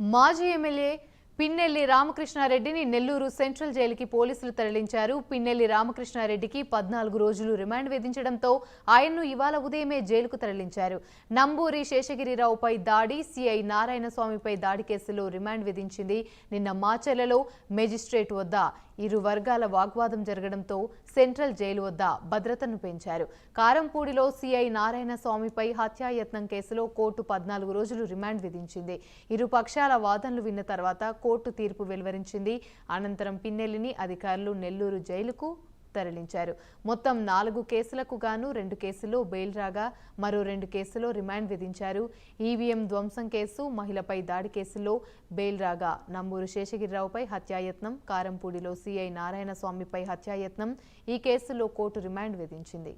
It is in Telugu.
మాజీ ఎమ్మెల్యే పిన్నెల్లి రామకృష్ణారెడ్డిని నెల్లూరు సెంట్రల్ జైలుకి పోలీసులు తరలించారు. పిన్నెల్లి రామకృష్ణారెడ్డికి పద్నాలుగు రోజులు రిమాండ్ విధించడంతో ఆయన్ను ఇవాళ ఉదయమే జైలుకు తరలించారు. నంబూరి శేషగిరిరావుపై దాడి సిఐ నారాయణ స్వామిపై దాడి కేసులో రిమాండ్ విధించింది. నిన్న మాచెలలో మెజిస్ట్రేట్ వద్ద ఇరు వర్గాల వాగ్వాదం జరగడంతో సెంట్రల్ జైలు వద్ద భద్రతను పెంచారు. కారంపూడిలో సిఐ నారాయణ స్వామిపై హత్యాయత్నం కేసులో కోర్టు పద్నాలుగు రోజులు రిమాండ్ విధించింది. ఇరు పక్షాల వాదనలు విన్న తర్వాత కోర్టు తీర్పు వెలువరించింది. అనంతరం పిన్నెల్లిని అధికారులు నెల్లూరు జైలుకు తరలించారు. మొత్తం నాలుగు కేసులకు గాను రెండు కేసుల్లో బెయిల్ రాగా మరో రెండు కేసులో రిమాండ్ విధించారు. ఈవీఎం ధ్వంసం కేసు మహిళపై దాడి కేసులో బెయిల్ రాగా నంబూరు శేషగిరిరావుపై హత్యాయత్నం కారంపూడిలో సిఐ నారాయణ స్వామిపై హత్యాయత్నం. ఈ కేసులో కోర్టు రిమాండ్ విధించింది.